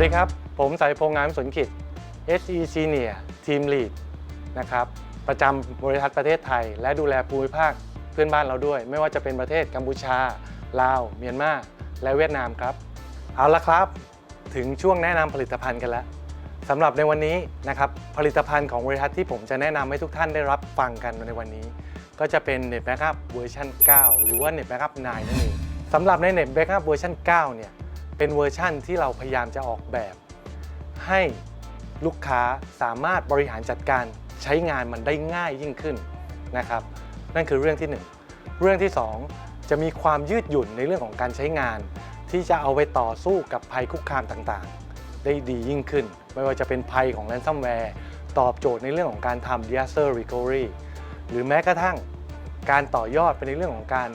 วัสดีครับ ผมสายพงงามสนขิด SE Senior Team Lead นะครับ ประจำบริษัทประเทศไทย และดูแลภูมิภาคเพื่อนบ้านเราด้วย ไม่ว่าจะเป็นประเทศกัมพูชา ลาว เมียนมา และเวียดนามครับ เอาละครับ ถึงช่วงแนะนำผลิตภัณฑ์กันแล้วสำหรับในวันนี้นะครับผลิตภัณฑ์ของบริษัทที่ผมจะแนะนำให้ทุกท่านได้รับฟังกันในวันนี้ ก็จะเป็น Net Backup เวอร์ชัน9 หรือว่า Net Backup 9 นั่นเองสำหรับใน Net Backup เวอร์ชัน9เนี่ย เป็นเวอร์ชั่นที่เราพยายามจะออกแบบ ให้ลูกค้าสามารถบริหารจัดการใช้งานมันได้ง่ายยิ่งขึ้นนะครับ นั่นคือเรื่องที่ 1 เรื่องที่ 2 จะมีความยืดหยุ่นในเรื่องของการใช้งาน ที่จะเอาไปต่อสู้กับภัยคุกคามต่างๆ ได้ดียิ่งขึ้น ไม่ว่าจะเป็นภัยของ ransomware ตอบโจทย์ในเรื่องของการทำ disaster recovery หรือแม้กระทั่งการต่อยอดไปในเรื่องของการ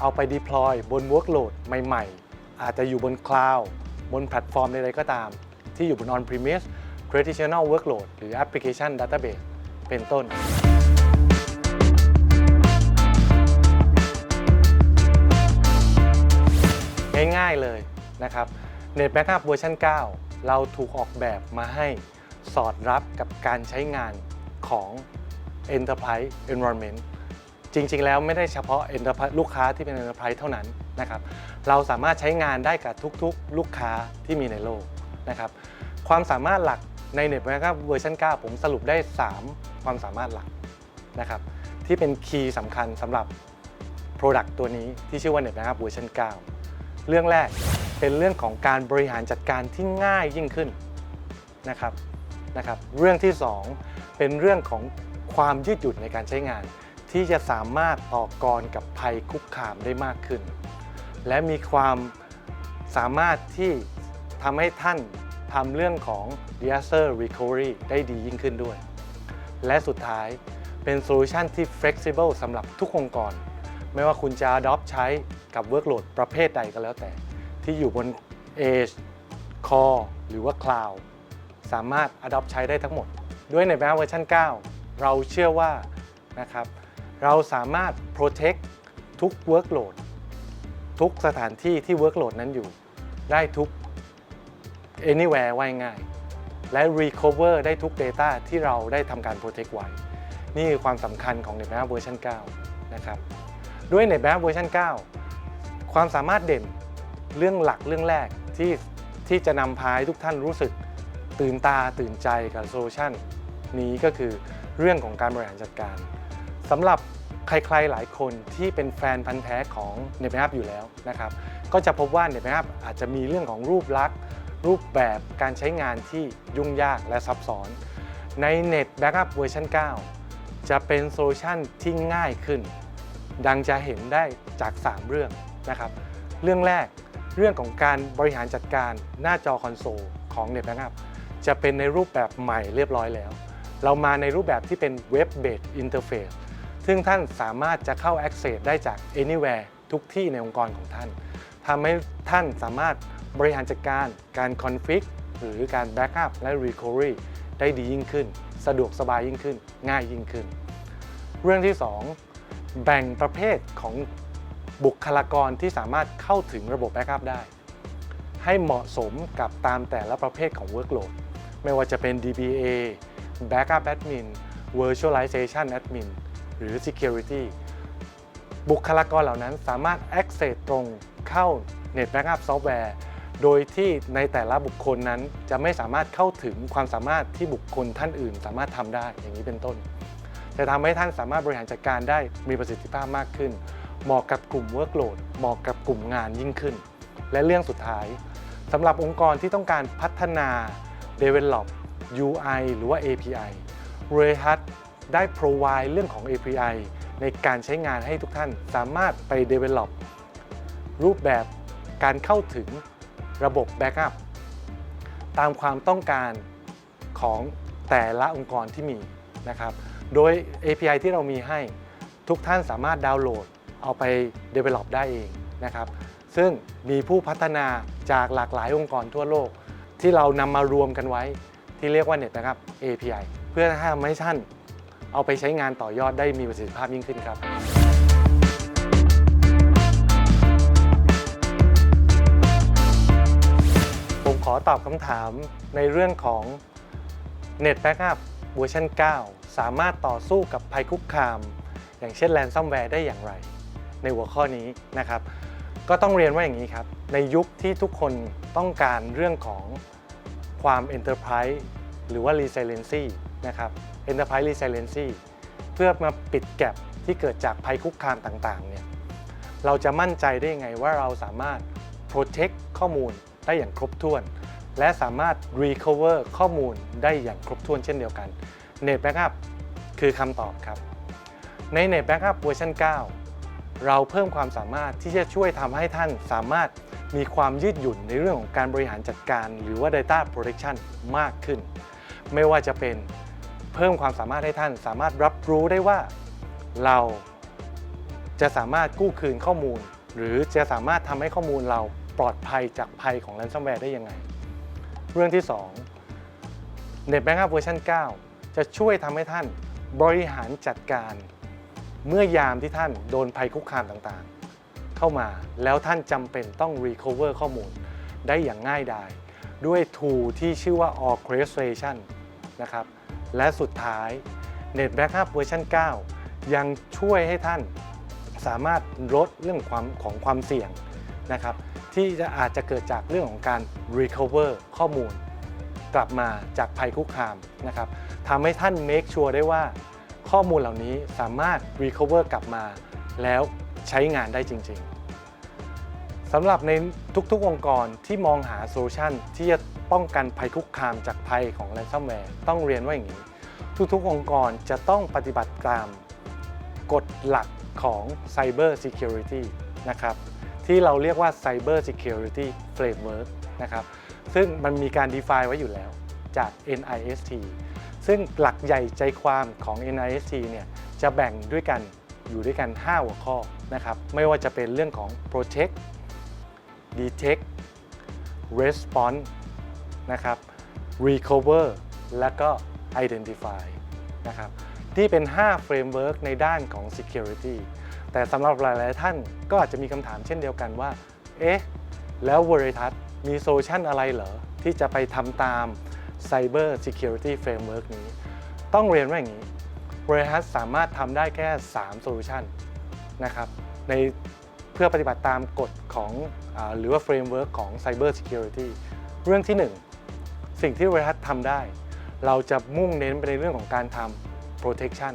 เอาไป deploy บน workload ใหม่ ๆ อาจจะอยู่บน cloud บนแพลตฟอร์มใดๆก็ตาม ที่อยู่บน on premise traditional workload หรือ application database เป็นต้น ง่าย ๆ เลยนะครับ Net Backup เวอร์ชัน 9 เราถูกออกแบบมาให้สอดรับกับการใช้งานของ Enterprise Environment จริง ๆ แล้วไม่ได้เฉพาะ Enterprise ลูกค้าที่เป็น Enterprise เท่านั้นนะครับเราสามารถใช้งานได้กับทุกๆ ลูกค้าที่มีในโลกนะครับความสามารถหลักใน Net Backup เวอร์ชัน9ผมสรุปได้ 3 ความสามารถหลักนะครับที่เป็นคีย์สำคัญสำหรับ Product ตัวนี้ที่ชื่อว่า Net Backup เวอร์ชัน9เรื่องแรกเป็นเรื่องของการบริหารจัดการที่ง่ายยิ่งขึ้นนะครับนะครับเรื่องที่ 2 เป็นเรื่องของความยืดหยุ่นในการใช้งาน ที่จะสามารถต่อกรกับภัยคุกคามได้มากขึ้น และมีความสามารถที่ทำให้ท่านทำเรื่องของ disaster recovery ได้ดียิ่งขึ้นด้วย และสุดท้ายเป็นโซลูชันที่ flexible สำหรับทุกองค์กร ไม่ว่าคุณจะ adopt ใช้กับ workload ประเภทใดก็แล้วแต่ ที่อยู่บน Edge Core หรือว่า Cloud สามารถ adopt ใช้ได้ทั้งหมด ด้วยในแบบเวอร์ชัน 9 เราเชื่อว่านะครับ เราสามารถ protect ทุก workload ทุกสถานที่ที่ workload นั้นอยู่ ได้ทุก anywhere ไว้ง่าย และ recover ได้ทุก data ที่เราได้ทำการ protect ไว้ นี่คือความสำคัญของ NetMap เวอร์ชัน9นะครับ ด้วย NetMap เวอร์ชัน9 ความสามารถเด่นเรื่องหลักเรื่องแรกที่ที่จะนำพาให้ทุกท่านรู้สึกตื่นตาตื่นใจกับโซลูชันนี้ก็คือเรื่องของการบริหารจัดการสำหรับ ใครๆหลายคนที่เป็นแฟนพันธ์แท้ของ NetMap อยู่แล้วนะครับก็จะพบว่า NetMap อาจจะมีเรื่องของรูปลักษณ์ รูปแบบการใช้งานที่ยุ่งยากและซับซ้อน ใน Net Backup เวอร์ชัน9 จะเป็นโซลูชันที่ง่ายขึ้น ดังจะเห็นได้จาก 3 เรื่องนะครับเรื่องแรกเรื่องของการบริหารจัดการหน้าจอคอนโซลของ Net Backup จะเป็นในรูปแบบใหม่เรียบร้อยแล้ว เรามาในรูปแบบที่เป็น Web Based Interface ซึ่ ซึ่งท่านสามารถจะเข้า Access ได้จาก anywhere ทุกที่ในองค์กรของท่านทำให้ท่านสามารถบริหารจัดการการ config หรือการ backup และ recovery ได้ดียิ่งขึ้น สะดวกสบายยิ่งขึ้น ง่ายยิ่งขึ้น เรื่องที่ 2 แบ่งประเภทของบุคลากรที่สามารถเข้าถึงระบบ Backup ได้ ให้เหมาะสมกับตามแต่ละประเภทของ Workload ไม่ว่าจะเป็น DBA Backup Admin Virtualization Admin หรือ Security บุคลากรเหล่านั้นสามารถ access ตรงเข้า Net Backup Software โดยที่ในแต่ละบุคคลนั้นจะไม่สามารถเข้าถึงความสามารถที่บุคคลท่านอื่น สามารถทำได้อย่างนี้เป็นต้น จะทำให้ท่านสามารถบริหารจัดการได้มีประสิทธิภาพมากขึ้น เหมาะกับกลุ่ม workload เหมาะกับกลุ่มงานยิ่งขึ้น และเรื่องสุดท้ายสำหรับองค์กรที่ต้องการพัฒนา develop UI หรือว่า API r e h a t ได้ provide เรื่องของ API ในการใช้งานให้ทุกท่านสามารถไป develop รูปแบบการเข้าถึงระบบ Backup ตามความต้องการของแต่ละองค์กรที่มีนะครับ โดย API ที่เรามีให้ทุกท่านสามารถดาวน์โหลดเอาไป develop ได้เองนะครับ ซึ่งมีผู้พัฒนาจากหลากหลายองค์กรทั่วโลก ที่เรานำมารวมกันไว้ที่เรียกว่า Net Backup API เพื่อให้ทำให้ท่าน เอาไปใช้งานต่อยอดได้มีประสิทธิภาพยิ่งขึ้นครับองค์ขอตอบคำถามในเรื่องของ Net Backup เวอร์ชัน9 สามารถต่อสู้กับภัยคุกคาม อย่างเช่นแ a นซัมแวร์ได้อย่างไร ในหัวข้อนี้นะครับ ก็ต้องเรียนว่าอย่างนี้ครับ ในยุคที่ทุกคนต้องการเรื่องของความ Enterprise หรือว่า Resiliency นะครับ Enterprise Resiliency เพื่อมาปิดแกลบที่เกิดจากภัยคุกคามต่างๆเนี่ยเราจะมั่นใจได้ยังไงว่าเราสามารถ protect ข้อมูลได้อย่างครบถ้วน และสามารถ recover ข้อมูลได้อย่างครบถ้วนเช่นเดียวกัน Net Backup คือคำตอบครับ ใน Net Backup เวอร์ชัน9 เราเพิ่มความสามารถที่จะช่วยทำให้ท่านสามารถมีความยืดหยุ่นในเรื่องของการบริหารจัดการ หรือว่า Data Protection มากขึ้น ไม่ว่าจะเป็น เพิ่มความสามารถให้ท่าน สามารถรับรู้ได้ว่าเราจะสามารถกู้คืนข้อมูล หรือจะสามารถทำให้ข้อมูลเราปลอดภัยจากภัยของ ransomware ได้ยังไง เรื่องที่ 2 Net Backup เวอร์ชัน9 จะช่วยทำให้ท่านบริหารจัดการ เมื่อยามที่ท่านโดนภัยคุกคามต่างๆ เข้ามาแล้วท่านจำเป็นต้อง recover ข้อมูลได้อย่างง่ายดายด้วย tool ที่ชื่อว่า orchestration นะครับ และสุดท้าย Net Backup เวอร์ชัน9 ยังช่วยให้ท่านสามารถลดเรื่องความของความเสี่ยงนะครับที่จะอาจจะเกิดจากเรื่องของการ recover ข้อมูล กลับมาจากภัยคุกคามนะครับทำให้ท่าน make sure ได้ว่าข้อมูลเหล่านี้สามารถ recover กลับมา แล้วใช้งานได้จริง ๆ สำหรับในทุกๆองค์กรที่มองหาโซลูชันที่จะป้องกันภัยคุกคามจากภัยของ ransomware ต้องเรียนว่าอย่างนี้ ทุกๆองค์กรจะต้องปฏิบัติตามกฎหลักของ Cyber Security นะครับที่เราเรียกว่า Cyber Security Framework นะครับซึ่งมันมีการ define ไว้อยู่แล้วจาก NIST ซึ่งหลักใหญ่ใจความของ NIST เนี่ยจะแบ่งด้วยกันอยู่ด้วยกัน 5 หัวข้อนะครับไม่ว่าจะเป็นเรื่องของ protect detect response นะครับ recover และก็ identify นะครับที่เป็น 5 framework ในด้านของ security แต่สำหรับหลาย ๆ ท่านก็อาจจะมีคำถามเช่นเดียวกันว่า เอ๊ะ แล้ว Veritas มีโซลูชันอะไรเหรอ ที่จะไปทำตาม Cyber Security Framework นี้ ต้องเรียนว่าอย่างนี้ Veritas สามารถทำได้แค่ 3 โซลูชันนะครับ ใน เพื่อปฏิบัติตามกฎของอหรือว่า Framework ของ Cyber Security เรื่องที่ 1 สิ่งที่ Veritas ทำได้ เราจะมุ่งเน้นไปในเรื่องของการทำ protection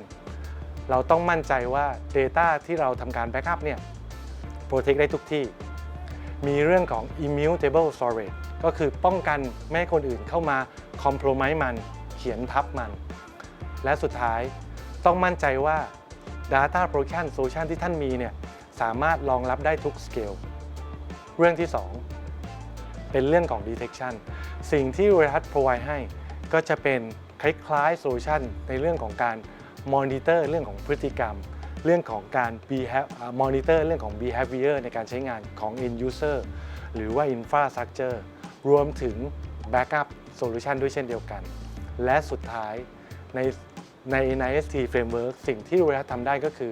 เราต้องมั่นใจว่า Data ที่เราทำการ Backup เนี่ย protect ได้ทุกที่ มีเรื่องของ immutable storage ก็คือป้องกันไม่ให้คนอื่นเข้ามา compromise มัน เขียนทับมัน และสุดท้ายต้องมั่นใจว่า Data Protection Solution ที่ท่านมีเนี่ย สามารถรองรับได้ทุก scale เรื่องที่ 2 เป็นเรื่องของ detection สิ่งที่ Red Hat provide ให้ก็จะเป็นคล้ายๆ solution ในเรื่องของการ monitor เรื่องของพฤติกรรม เรื่องของการ behav- อ่า monitor เรื่องของ behavior ในการใช้งานของ end user หรือว่า infrastructure รวมถึง backup solution ด้วยเช่นเดียวกัน และสุดท้ายในใน NIST framework สิ่งที่ Red Hat ทำได้ก็คือ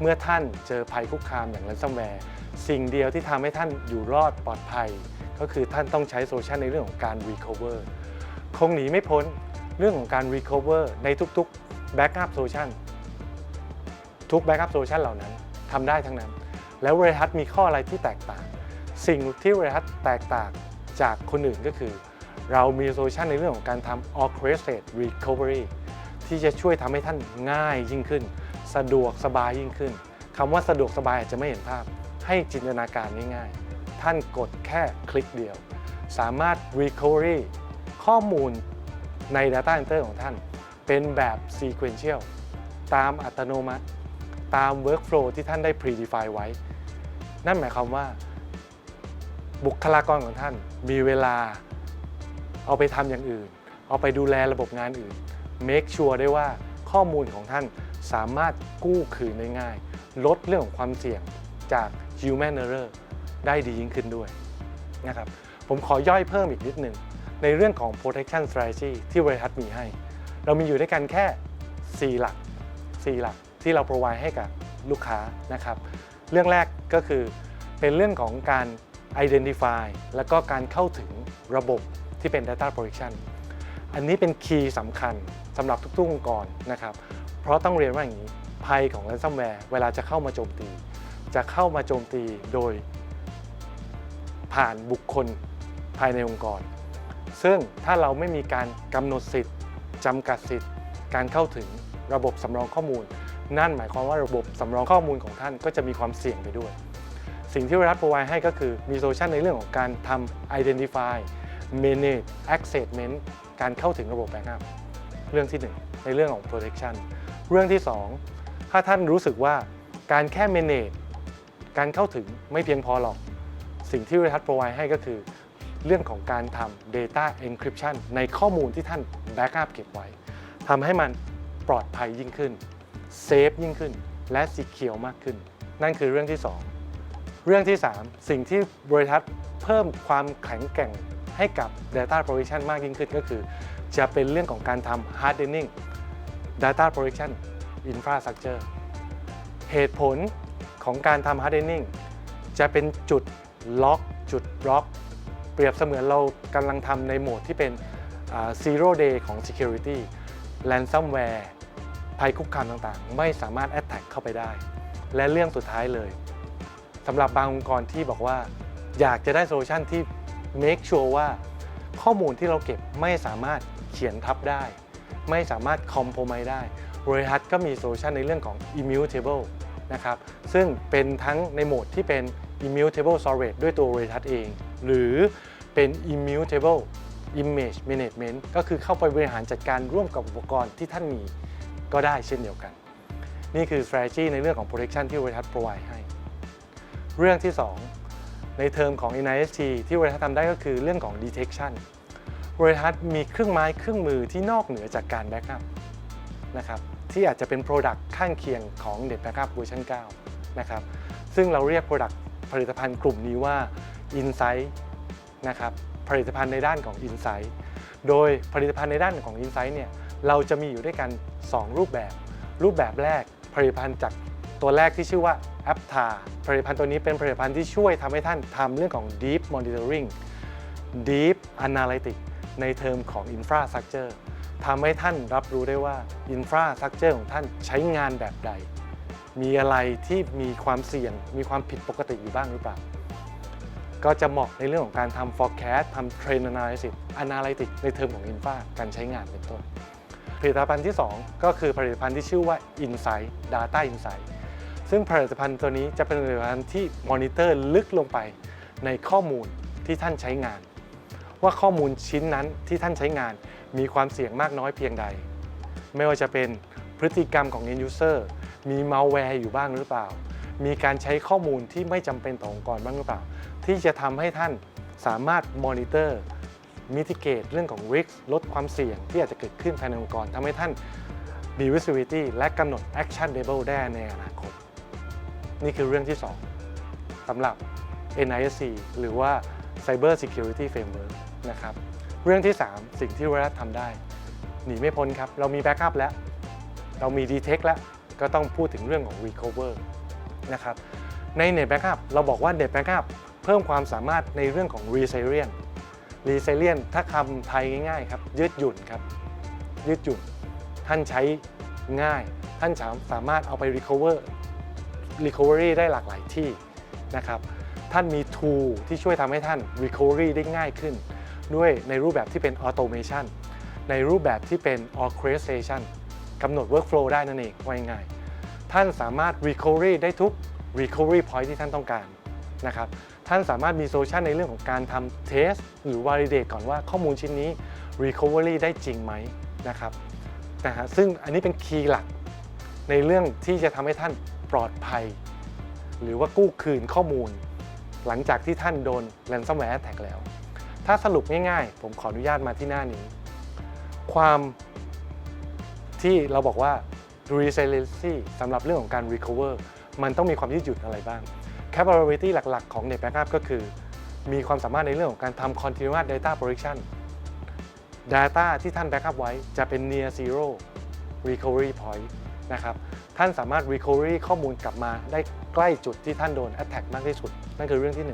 เมื่อท่านเจอภัยคุกคามอย่าง ransomware สิ่งเดียวที่ทำให้ท่านอยู่รอดปลอดภัย ก็คือท่านต้องใช้โซลูชันในเรื่องของการ recover คงหนีไม่พ้นเรื่องของการ recover ในทุกๆ backup solution ทุก backup solution เหล่านั้นทำได้ทั้งนั้น แล้ว Red Hat มีข้ออะไรที่แตกต่าง สิ่งที่ Red Hat แตกต่างจากคนอื่นก็คือ เรามีโซลูชันในเรื่องของการทำ orchestrated recovery ที่จะช่วยทำให้ท่านง่ายยิ่งขึ้น สะดวกสบายยิ่งขึ้นคำว่าสะดวกสบายอาจจะไม่เห็นภาพ ให้จินตนาการง่ายๆ ท่านกดแค่คลิกเดียว สามารถ recovery ข้อมูลใน Data Center ของท่าน เป็นแบบ sequential ตามอัตโนมัติ ตาม workflow ที่ท่านได้ predefine ไว้ นั่นหมายความว่า บุคลากรของท่านมีเวลาเอาไปทำอย่างอื่น เอาไปดูแลระบบงานอื่น make sure ได้ว่า ข้อมูลของท่านสามารถกู้คืนได้ง่าย ลดเรื่องของความเสี่ยงจาก human error ได้ดียิ่งขึ้นด้วยนะครับผมขอย่อยเพิ่มอีกนิดหนึ่งในเรื่องของ protection strategy ที่บริษัทมีให้ เรามีอยู่ด้วยกันแค่ 4 หลัก 4 หลักที่เรา provide ให้กับลูกค้านะครับ เรื่องแรกก็คือเป็นเรื่องของการ identify แล้วก็การเข้าถึงระบบที่เป็น Data Protection อันนี้เป็นคีย์สำคัญ สำหรับทุกๆองค์กรนะครับ เพราะต้องเรียนว่าอย่างนี้ภัยของ ransomware เวลาจะเข้ามาโจมตี จะเข้ามาโจมตีโดยผ่านบุคคลภายในองค์กร ซึ่งถ้าเราไม่มีการกำหนดสิทธิ์จำกัดสิทธิ์ การเข้าถึงระบบสำรองข้อมูล นั่นหมายความว่าระบบสำรองข้อมูลของท่านก็จะมีความเสี่ยงไปด้วย สิ่งที่รัฐ provide ให้ก็คือมีโซลูชันในเรื่องของการทำ identify manage accessment การเข้าถึงระบบ backup เรื่องที่ 1 ในเรื่องของ protection เรื่องที่ 2 ถ้าท่านรู้สึกว่าการแค่ manage การเข้าถึงไม่เพียงพอหรอก สิ่งที่บริษัท provide ให้ก็คือ เรื่องของการทำ data encryption ในข้อมูลที่ท่าน backup เก็บไว้ทำให้มันปลอดภัยยิ่งขึ้น เซฟยิ่งขึ้น และ secure มากขึ้น นั่นคือเรื่องที่ 2 เรื่องที่ 3 สิ่งที่บริษัทเพิ่มความแข็งแกร่งให้กับ data protection มากยิ่งขึ้นก็คือ จะเป็นเรื่องของการทำ hardening data protection infrastructure เหตุผลของการทำ hardening จะเป็นจุดล็อก จุดบล็อก เปรียบเสมือนเรากำลังทำในโหมดที่เป็นอ่า zero day ของ security ransomware ภัยคุกคามต่างๆ ไม่สามารถ attack เข้าไปได้ และเรื่องสุดท้ายเลยสำหรับบางองค์กรที่บอกว่าอยากจะได้โซลูชันที่ make sure ว่าข้อมูลที่เราเก็บไม่สามารถ เขียนทับได้ ไม่สามารถ compromise ได้บริษัทก็มีโซลูชันในเรื่องของ immutable นะครับซึ่งเป็นทั้งในโหมดที่เป็น immutable storage ด้วยตัวบริษัทเอง หรือเป็น immutable image management ก็คือเข้าไปบริหารจัดการร่วมกับอุปกรณ์ที่ท่านมีก็ได้เช่นเดียวกัน นี่คือ strategy ในเรื่องของ protection ที่บริษัท provide ให้ เรื่องที่ 2 ในเทอมของ NIST ที่บริษัททำได้ก็คือเรื่องของ detection บริษัทมีเครื่องไม้เครื่องมือที่นอกเหนือจากการ backup นะครับที่อาจจะเป็น Product ข้างเคียงของ Net Backup เวอร์ชัน9นะครับซึ่งเราเรียก Product ผลิตภัณฑ์กลุ่มนี้ว่า Insight นะครับผลิตภัณฑ์ในด้านของ Insight โดยผลิตภัณฑ์ในด้านของ Insight เนี่ยเราจะมีอยู่ด้วยกัน 2 รูปแบบ รูปแบบแรกผลิตภัณฑ์จากตัวแรกที่ชื่อว่า a p t a ผลิตภัณฑ์ตัวนี้เป็นผลิตภัณฑ์ที่ช่วยทำให้ท่านทำเรื่องของ Deep Monitoring Deep Analytics ในเทอมของ Infrastructure ทำให้ท่านรับรู้ได้ว่า Infrastructure ของท่านใช้งานแบบใด มีอะไรที่มีความเสี่ยง มีความผิดปกติอยู่บ้างหรือเปล่า ก็จะเหมาะในเรื่องของการทำ forecast ทำ trend analysis analytics ในเทอมของ infra การใช้งานเป็นต้น ผลิตภัณฑ์ที่ 2 ก็คือผลิตภัณฑ์ที่ชื่อว่า Insight Data Insight ซึ่งผลิตภัณฑ์ตัวนี้จะเป็นผลิตภัณฑ์ที่มอนิเตอร์ลึกลงไปในข้อมูลที่ท่านใช้งาน ว่าข้อมูลชิ้นนั้นที่ท่านใช้งานมีความเสี่ยงมากน้อยเพียงใด ไม่ว่าจะเป็นพฤติกรรมของ end user มี malware อยู่บ้างหรือเปล่า มีการใช้ข้อมูลที่ไม่จำเป็นต่อองค์กรบ้างหรือเปล่า ที่จะทำให้ท่านสามารถ monitor mitigate เรื่องของ risk ลดความเสี่ยงที่อาจจะเกิดขึ้นภายในองค์กรทำให้ท่านมี visibility และกำหนด actionable ได้ในอนาคต นี่คือเรื่องที่ 2สำหรับ NISC หรือว่า Cyber Security Framework นะครับ เรื่องที่ 3 สิ่งที่รัฐทำได้ หนีไม่พ้นครับ เรามี Backup แล้ว เรามี Detect แล้ว ก็ต้องพูดถึงเรื่องของ Recover นะครับ ใน Net Backup เราบอกว่า Net Backup เพิ่มความสามารถในเรื่องของ Resilient Resilient ถ้าคำไทยง่ายๆครับ ยืดหยุ่นครับ ยืดหยุ่น ท่านใช้ง่าย ท่านสามารถเอาไป Recover Recovery ได้หลากหลายที่นะครับ ท่านมี tool ที่ช่วยทำให้ท่าน Recovery ได้ง่ายขึ้น ด้วยในรูปแบบที่เป็น Automation ในรูปแบบที่เป็น Orchestration กำหนด Workflow ได้นั่นเองว่าง่ายๆท่านสามารถ Recovery ได้ทุก Recovery Point ที่ท่านต้องการนะครับท่านสามารถมีโซลูชันในเรื่องของการทำ Test หรือ Validate ก่อนว่าข้อมูลชิ้นนี้ Recovery ได้จริงไหมนะครับนะฮะซึ่งอันนี้เป็นคีย์หลักในเรื่องที่จะทำให้ท่านปลอดภัย หรือว่ากู้คืนข้อมูล หลังจากที่ท่านโดน ransomware attack แล้ว ถ้าสรุปง่ายๆ ผมขออนุญาตมาที่หน้านี้ ความที่เราบอกว่า resiliency สำหรับเรื่องของการ recover มันต้องมีความยืดหยุ่นอะไรบ้าง capability หลักๆ ของ Net Backup ก็คือ มีความสามารถในเรื่องของการทำ continuous data protection data ที่ท่าน backup ไว้จะเป็น near zero recovery point นะครับ ท่านสามารถ recovery ข้อมูลกลับมาได้ใกล้จุดที่ท่านโดน attack มากที่สุด นั่นคือเรื่องที่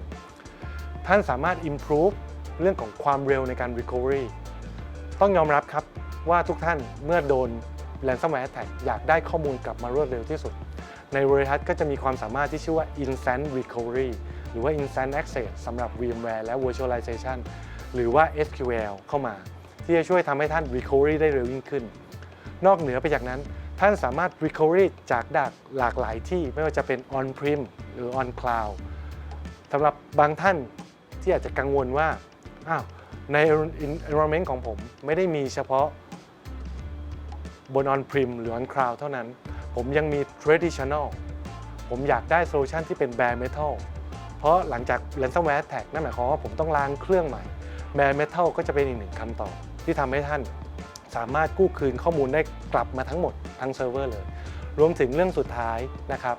1 ท่านสามารถ improve เรื่องของความเร็วในการ Recovery ต้องยอมรับครับว่าทุกท่านเมื่อโดน ransomware attack อยากได้ข้อมูลกลับมารวดเร็วที่สุด ใน Red Hat ก็จะมีความสามารถที่ชื่อว่า Instant Recovery หรือว่า Instant Access สำหรับ VMware และ Virtualization หรือว่า SQL เข้ามา ที่จะช่วยทำให้ท่าน Recovery ได้เร็วยิ่งขึ้น นอกเหนือไปจากนั้นท่านสามารถ Recovery จากดักหลากหลายที่ไม่ว่าจะเป็น On-Prem หรือ On-Cloud สำหรับบางท่านที่อาจจะกังวลว่า อ้าวใน environment ของผมไม่ได้มีเฉพาะบน On-Prem หรือ On-Cloud เท่านั้น ผมยังมี Traditional ผมอยากได้โซลูชันที่เป็น Bare Metal เพราะหลังจาก Ransomware Attack นั่นหมายความว่าผมต้องล้างเครื่องใหม่ Bare Metal ก็จะเป็นอีกหนึ่งคำตอบที่ทำให้ท่านสามารถกู้คืนข้อมูลได้กลับมาทั้งหมดทั้งเซิร์ฟเวอร์เลย รวมถึงเรื่องสุดท้ายนะครับ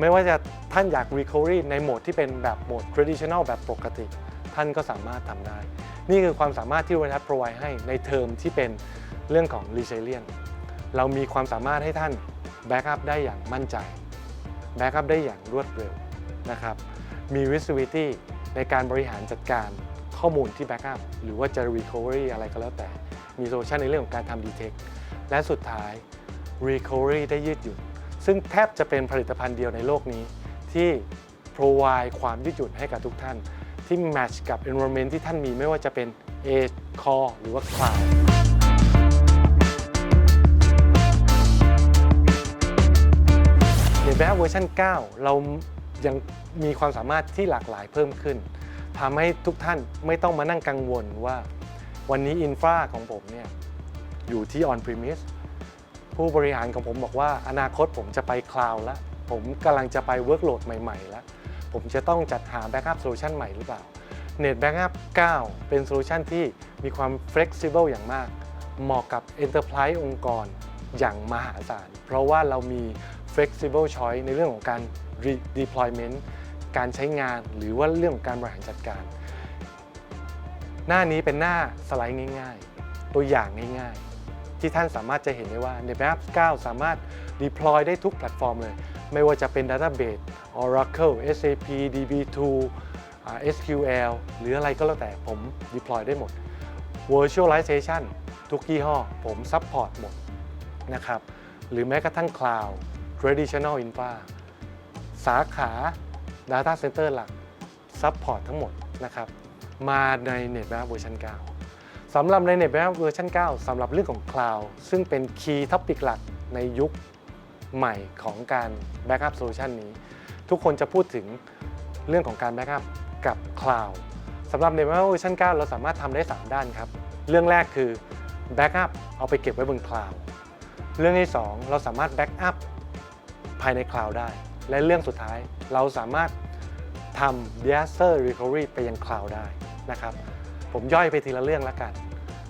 ไม่ว่าจะท่านอยาก Recovery ในโหมดที่เป็นแบบโหมด Traditional แบบปกติ ท่านก็สามารถทำได้ นี่คือความสามารถที่ Red Hat provide ให้ในเทอมที่เป็นเรื่องของ Resilient เรามีความสามารถให้ท่าน Backup ได้อย่างมั่นใจ Backup ได้อย่างรวดเร็วนะครับ มี visibility ในการบริหารจัดการข้อมูลที่ Backup หรือว่าจะ Recovery อะไรก็แล้วแต่ มีโซลูชันในเรื่องของการทำ Detect และสุดท้าย Recovery ได้ยืดหยุ่น ซึ่งแทบจะเป็นผลิตภัณฑ์เดียวในโลกนี้ที่ provide ความยืดหยุ่นให้กับทุกท่าน ที่ match กับ environment ที่ท่านมีไม่ว่าจะเป็น Edge Core หรือว่า Cloud ในแบบเวอร์ชัน9 เรายังมีความสามารถที่หลากหลายเพิ่มขึ้นทำให้ทุกท่านไม่ต้องมานั่งกังวลว่า วันนี้อินฟราของผมเนี่ยอยู่ที่ on premise ผู้บริหารของผมบอกว่าอนาคตผมจะไปคลาวด์แล้ว ผมกำลังจะไปเวิร์กโหลดใหม่ ๆ แล้ว ผมจะต้องจัดหาแบ็กอัพโซลูชันใหม่หรือเปล่า Net Backup 9 เป็นโซลูชันที่มีความ flexible อย่างมาก เหมาะกับ Enterprise องค์กรอย่างมหาศาล เพราะว่าเรามี flexible choice ในเรื่องของการ deployment การใช้งานหรือว่าเรื่องของการบริหารจัดการ หน้านี้เป็นหน้าสไลด์ง่าย ๆ ตัวอย่างง่าย ๆ ที่ท่านสามารถจะเห็นได้ว่า NetApp 9 สามารถ deploy ได้ทุกแพลตฟอร์มเลย ไม่ว่าจะเป็น Database Oracle SAP DB2 SQL หรืออะไรก็แล้วแต่ผม deploy ได้หมด Virtualization ทุกยี่ห้อผม support หมดนะครับ หรือแม้กระทั่ง Cloud Traditional Infra สาขา Data Center หลัก Support ทั้งหมดนะครับ มาใน NetApp เวอร์ชัน9สำหรับใน NetApp เวอร์ชัน9สำหรับเรื่องของ Cloud ซึ่งเป็น Key Topic หลักในยุค ใหม่ของการ Backup Solution นี้ ทุกคนจะพูดถึงเรื่องของการ Backup กับ Cloud สำหรับ NetApp เวอร์ชัน9เราสามารถทำได้ 3 ด้านครับ เรื่องแรกคือ Backup เอาไปเก็บไว้บน Cloud เรื่องที่ 2 เราสามารถ Backup ภายใน Cloud ได้ และเรื่องสุดท้ายเราสามารถทำ Disaster Recovery ไปยัง Cloud ได้นะครับ ผมย่อยไปทีละเรื่องแล้วกัน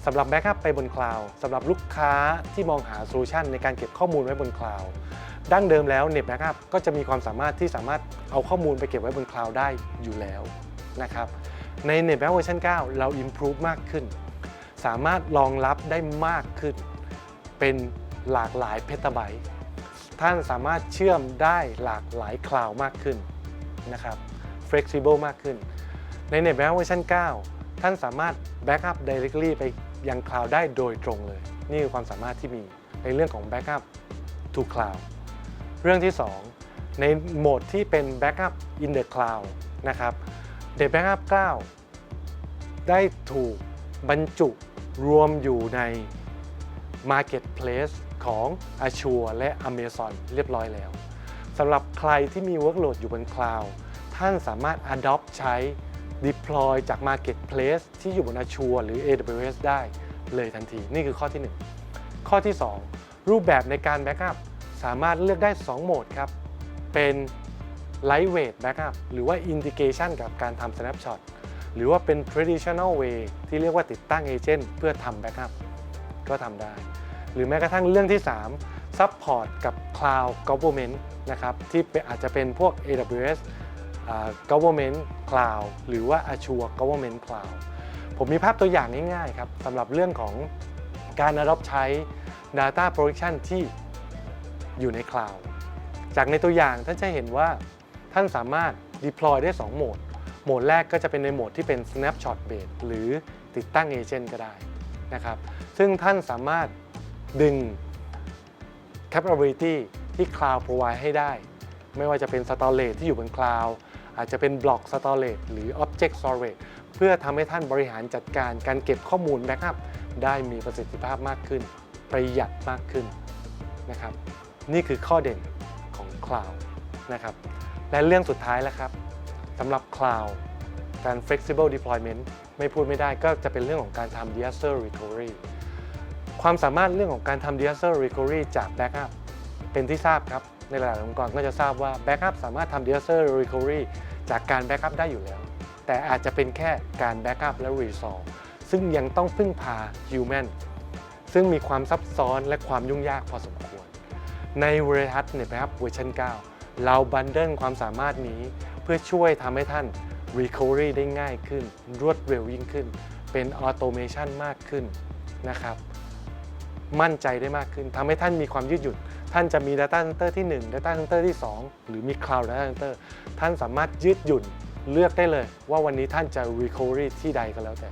สำหรับ Backup ไปบน Cloud สำหรับลูกค้าที่มองหาโซลูชันในการเก็บข้อมูลไว้บน Cloud ดั้งเดิมแล้ว Net Backup ก็จะมีความสามารถที่สามารถเอาข้อมูลไปเก็บไว้บน Cloud ได้อยู่แล้วนะครับใน Net Backup เวอร์ชัน9 เรา improve มากขึ้น สามารถรองรับได้มากขึ้น เป็นหลากหลายเพตาไบต์ท่านสามารถเชื่อมได้หลากหลายคลาวมากขึ้นนะครับ flexible มากขึ้น ใน Net Backup เวอร์ชัน9 ท่านสามารถ Backup directly ไป ยังคลาวด์ได้โดยตรงเลย นี่คือความสามารถที่มีในเรื่องของ Backup to Cloud เรื่องที่ 2 ในโหมดที่เป็น Backup in the Cloud นะครับ Net Backup 9 ได้ถูกบรรจุรวมอยู่ใน Marketplace ของ Azure และ Amazon เรียบร้อยแล้วสำหรับใครที่มี Workload อยู่บน Cloud ท่านสามารถ Adopt ใช้ Deploy จาก Marketplace ที่อยู่บน Azure หรือ AWS ได้เลยทันที นี่คือข้อที่ 1 ข้อที่ 2 รูปแบบในการ Backup สามารถเลือกได้ 2 โหมดครับ เป็น Lightweight Backup หรือว่า Indication กับการทำ Snapshot หรือว่าเป็น Traditional Way ที่เรียกว่าติดตั้ง Agent เพื่อทำ Backup ก็ทำได้ หรือแม้กระทั่งเรื่องที่ 3 Support กับ Cloud Government นะครับที่อาจจะเป็นพวก AWS อ่า Government Cloud หรือว่า Azure Government Cloud ผมมีภาพตัวอย่างง่ายๆครับสำหรับเรื่องของการ adopt ใช้ Data Protection ที่อยู่ใน Cloud จากในตัวอย่างท่านจะเห็นว่าท่านสามารถ deploy ได้ 2 โหมด โหมดแรกก็จะเป็นในโหมดที่เป็น snapshot based หรือติดตั้งเอเจนต์ก็ได้นะครับ ซึ่งท่านสามารถดึง capability ที่ Cloud provide ให้ได้ ไม่ว่าจะเป็น storage ที่อยู่บน Cloud อาจจะเป็น block storage หรือ object storage เพื่อทำให้ท่านบริหารจัดการการเก็บข้อมูล backup ได้มีประสิทธิภาพมากขึ้น ประหยัดมากขึ้นนะครับนี่คือข้อเด่นของ Cloud นะครับและเรื่องสุดท้ายแล้วครับสำหรับ Cloud การ flexible deployment ไม่พูดไม่ได้ก็จะเป็นเรื่องของการทำ disaster recovery ความสามารถเรื่องของการทำ disaster recovery จาก backup เป็นที่ทราบครับ ในหลายๆองค์กรก็จะทราบว่า backup สามารถทำ disaster recovery จากการ backup ได้อยู่แล้ว แต่อาจจะเป็นแค่การ backup และ resolve ซึ่งยังต้องพึ่งพา human ซึ่งมีความซับซ้อนและความยุ่งยากพอสมควร ในเวอร์ชันเนี่ยนะครับเวอร์ชัน9 เราบันเดิลความสามารถนี้ เพื่อช่วยทำให้ท่าน Recovery ได้ง่ายขึ้น รวดเร็วยิ่งขึ้น เป็นออโตเมชันมากขึ้นนะครับ มั่นใจได้มากขึ้นทำให้ท่านมีความยืดหยุ่น ท่านจะมี Data Center ที่ 1 Data Center ที่ 2 หรือมี Cloud Data Center ท่านสามารถยืดหยุ่นเลือกได้เลยว่าวันนี้ท่านจะ Recovery ที่ใดก็แล้วแต่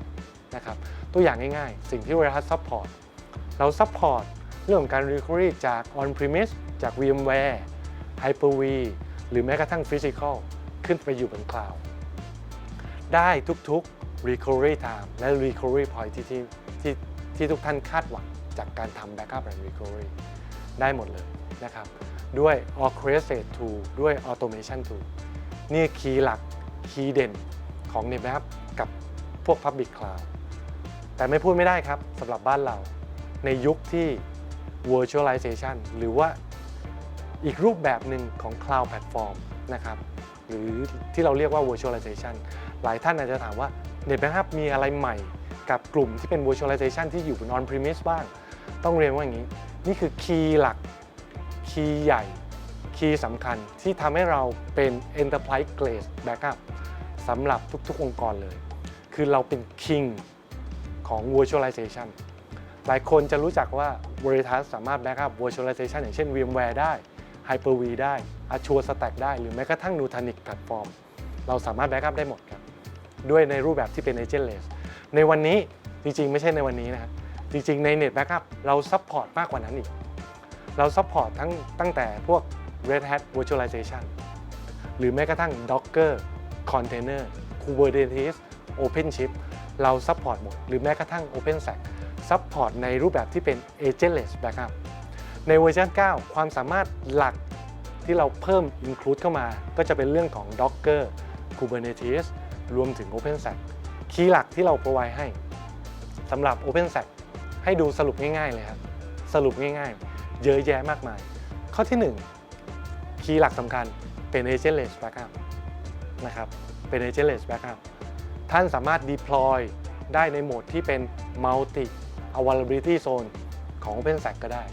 นะครับตัวอย่างง่ายๆ สิ่งที่ Red Hat Support เรา Support เรื่องของการ Recovery จาก On-Premise จาก VMware Hyper-V หรือแม้กระทั่ง Physical ขึ้นไปอยู่บน Cloud ได้ทุกๆ Recovery Time และ Recovery Point ที่ที่ที่ที่ทุกท่านคาดหวัง จากการทำ Backup and Recovery ได้หมดเลยนะครับ ด้วย Orchestrate Tool ด้วย Automation Tool นี่คีย์หลักคีย์เด่นของ NetApp กับพวก Public Cloud แต่ไม่พูดไม่ได้ครับสำหรับบ้านเราในยุคที่ Virtualization หรือว่าอีกรูปแบบหนึ่งของ Cloud Platform นะครับ หรือที่เราเรียกว่า Virtualization หลายท่านอาจจะถามว่า NetBackup มีอะไรใหม่ กับกลุ่มที่เป็น Virtualization ที่อยู่บน On-Premise บ้าง ต้องเรียนว่าอย่างนี้ นี่คือคีย์หลัก คีย์ใหญ่ คีย์สำคัญที่ทำให้เราเป็น Enterprise Grade Backup สำหรับทุกๆ องค์กรเลย คือเราเป็น King ของ Virtualization หลายคนจะรู้จักว่า Veritas สามารถ Backup Virtualization อย่างเช่น VMware ได้ Hyper-V ได้ Azure Stack ได้ หรือแม้กระทั่ง Nutanix Platform เราสามารถ Backup ได้หมดครับ ด้วยในรูปแบบที่เป็น Agentless ในวันนี้จริงๆ ไม่ใช่ในวันนี้นะครับจริงๆ ใน Net Backup เราซัพพอร์ตมากกว่านั้นอีก เราซัพพอร์ตทั้งตั้งแต่พวก Red Hat Virtualization หรือแม้กระทั่ง Docker Container Kubernetes OpenShift เราซัพพอร์ตหมด หรือแม้กระทั่ง OpenStack ซัพพอร์ตในรูปแบบที่เป็น Agentless Backup ในเวอร์ชัน 9 ความสามารถหลักที่เราเพิ่ม include เข้ามา ก็จะเป็นเรื่องของ Docker Kubernetes รวมถึง OpenStack คีย์หลักที่เรา provide ให้สำหรับ OpenStack ให้ดูสรุปง่ายๆเลยครับ สรุปง่ายๆ เยอะแยะมากมาย ข้อที่ 1 คีย์หลักสำคัญเป็น Agentless Backup นะครับ เป็น Agentless Backup ท่านสามารถ deploy ได้ในโหมดที่เป็น Multi Availability Zone ของ OpenStack ก็ได้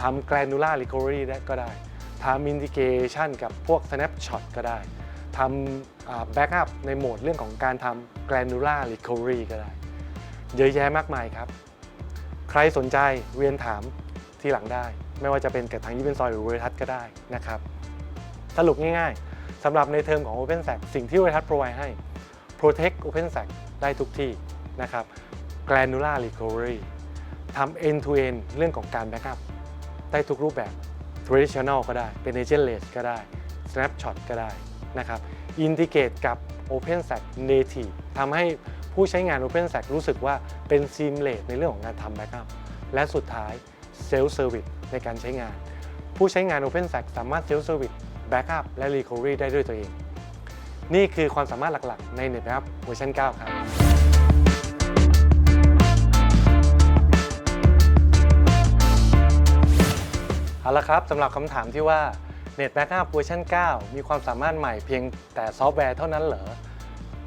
ทำ Granular Recovery ได้ก็ได้ทำ Integration กับพวก Snapshot ก็ได้ ทำ Backup ในโหมดเรื่องของการทำ Granular Recovery ก็ได้ เยอะแยะมากมายครับ ใครสนใจเรียนถามที่หลังได้ ไม่ว่าจะเป็นกับทางยี่เป็นซอยหรือเวทัศก็ได้นะครับ สรุปง่ายๆสำหรับในเทอมของ OpenStack สิ่งที่เวทัศ provide ให้ protect OpenStack ได้ทุกที่นะครับ granular recovery ทำ end to end เรื่องของการ backup ได้ทุกรูปแบบ traditional ก็ได้ เป็น agentless ก็ได้ snapshot ก็ได้ นะครับ integrate กับ OpenStack native ทำให้ผู้ใช้งาน OpenStack รู้สึกว่าเป็น seamless ในเรื่องของการทำ backup และสุดท้าย self service ในการใช้งาน ผู้ใช้งาน OpenStack สามารถ self service backup และ recovery ได้ด้วยตัวเอง นี่คือความสามารถหลักๆ ใน NetApp เวอร์ชัน 9 ครับเอาละครับสำหรับคำถามที่ว่า Net Backup เวอร์ชัน9 มีความสามารถใหม่เพียงแต่ซอฟต์แวร์เท่านั้นเหรอ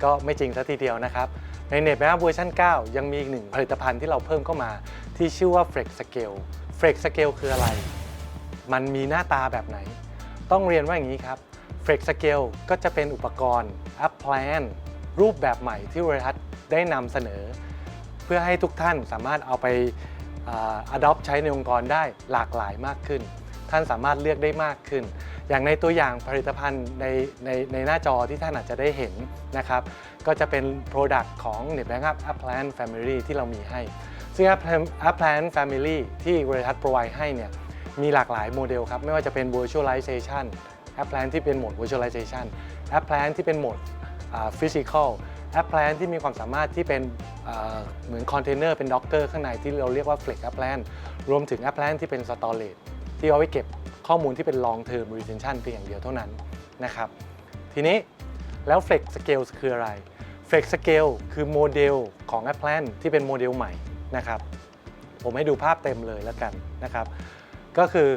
ก็ไม่จริงซะทีเดียวนะครับ ใน Net Backup เวอร์ชัน9 ยังมีอีกหนึ่งผลิตภัณฑ์ที่เราเพิ่มเข้ามา ที่ชื่อว่า Flex Scale Flex Scale คืออะไร มันมีหน้าตาแบบไหน ต้องเรียนว่าอย่างนี้ครับ Flex Scale ก็จะเป็นอุปกรณ์ App Plan รูปแบบใหม่ที่บริษัทได้นำเสนอ เพื่อให้ทุกท่านสามารถเอาไปอา adopt ใช้ในองค์กรได้หลากหลายมากขึ้น ท่านสามารถเลือกได้มากขึ้น อย่างในตัวอย่างผลิตภัณฑ์ในในในหน้าจอที่ท่านอาจจะได้เห็นนะครับ ก็จะเป็น Product ของ NetBank Up Upland Family ที่เรามีให้ ซึ่ง Upland Upland Family ที่บริษัท provide ให้เนี่ยมีหลากหลายโมเดลครับ ไม่ว่าจะเป็น Virtualization Upland ที่เป็นโหมด Virtualization Upland ที่เป็นโหมด Physical Upland ที่มีความสามารถที่เป็นเหมือนคอนเทนเนอร์เป็น Docker ข้างในที่เราเรียกว่า Flex Upland รวมถึง Upland ที่เป็น Storage ที่เอาไว้เก็บข้อมูลที่เป็น long term retention เพียงอย่างเดียวเท่านั้นนะครับ ทีนี้แล้ว Flex Scale คืออะไร Flex Scale คือโมเดลของ a p p l a n ที่เป็นโมเดลใหม่นะครับ ผมให้ดูภาพเต็มเลยแล้วกันนะครับ ก็คือ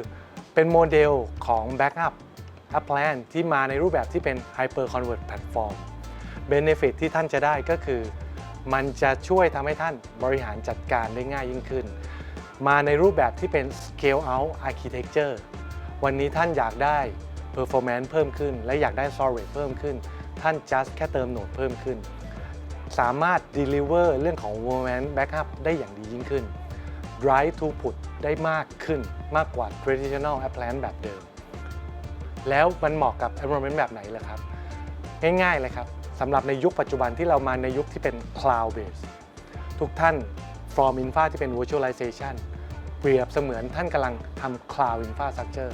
เป็นโมเดลของ Backup a p p l a n ที่มาในรูปแบบที่เป็น Hyper Convert Platform Benefit ที่ท่านจะได้ก็คือ มันจะช่วยทำให้ท่านบริหารจัดการได้ง่ายยิ่งขึ้น มาในรูปแบบที่เป็น Scale Out Architecture วันนี้ท่านอยากได้ performance เพิ่มขึ้น และอยากได้ storage เพิ่มขึ้น ท่าน just แค่เติมโหนดเพิ่มขึ้น สามารถ deliver เรื่องของ performance backup ได้อย่างดียิ่งขึ้น drive throughput ได้มากขึ้นมากกว่า traditional appliance แบบเดิม แล้วมันเหมาะกับ environment แบบไหนล่ะครับ ง่ายๆเลยครับสำหรับในยุคปัจจุบันที่เรามาในยุคที่เป็น cloud based ทุกท่าน from infra ที่เป็น virtualization เปรียบเสมือนท่านกำลังทำ cloud infrastructure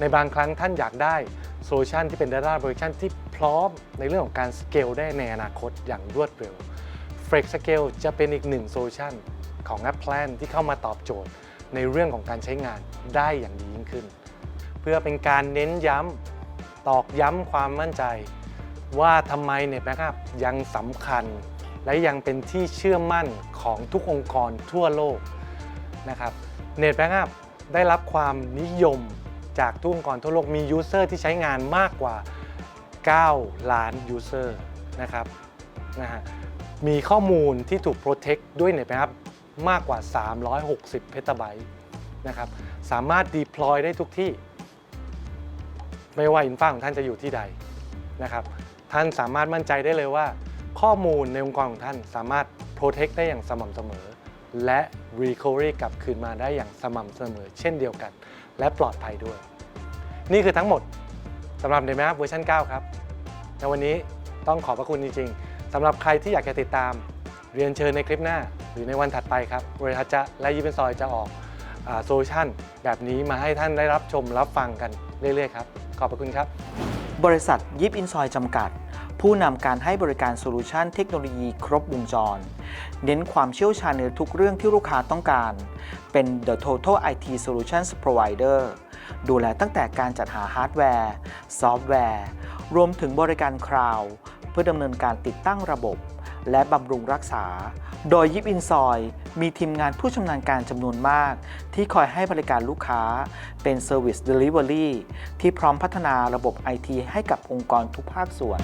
ในบางครั้งท่านอยากได้โซลูชันที่เป็น data operation ที่พร้อมในเรื่องของการ scale ได้ในอนาคตอย่างรวดเร็ว Flex Scale จะเป็นอีกหนึ่งโซลูชันของ App Plan ที่เข้ามาตอบโจทย์ในเรื่องของการใช้งานได้อย่างดียิ่งขึ้น เพื่อเป็นการเน้นย้ำตอกย้ำความมั่นใจ ว่าทำไม Net Backup ยังสำคัญ และยังเป็นที่เชื่อมั่นของทุกองค์กรทั่วโลกนะครับ Net Backup ได้รับความนิยมจากทุกองค์กรทั่วโลกมียูเซอร์ที่ใช้งานมากกว่า 9 ล้านยูเซอร์นะครับนะฮะมีข้อมูลที่ถูก Protect ด้วย Net Backup มากกว่า 360 เพตาไบต์นะครับสามารถ deploy ได้ทุกที่ ไม่ว่าอินฟ้าของท่านจะอยู่ที่ใดนะครับท่านสามารถมั่นใจได้เลยว่า ข้อมูลในองค์กรของท่านสามารถ protect ได้อย่างสม่ำเสมอ และ recovery กลับคืนมาได้อย่างสม่ำเสมอ เช่นเดียวกัน และปลอดภัยด้วย นี่คือทั้งหมดสำหรับ n e m a p เวอร์ชัน9 ครับในวันนี้ต้องขอบพระคุณจริง ๆสำหรับใครที่อยากจะติดตาม เรียนเชิญในคลิปหน้า หรือในวันถัดไปครับบริษัทจะและยิปเป็นซอยจะออกโซลูชันแบบนี้มาให้ท่านได้รับชมรับฟังกันเรื่อยๆครับ ขอบพระคุณครับ บริษัทยิปอินซอยจำกัด ผู้นำการให้บริการโซลูชันเทคโนโลยีครบวงจร เน้นความเชี่ยวชาญในทุกเรื่องที่ลูกค้าต้องการ เป็น The Total IT Solutions Provider ดูแลตั้งแต่การจัดหาฮาร์ดแวร์ ซอฟต์แวร์ รวมถึงบริการคลาวด์เพื่อดำเนินการติดตั้งระบบ และบำรุงรักษา โดยยิปอินซอย มีทีมงานผู้ชำนาญการจำนวนมาก ที่คอยให้บริการลูกค้า เป็น Service Delivery ที่พร้อมพัฒนาระบบ IT ให้กับองค์กรทุกภาคส่วน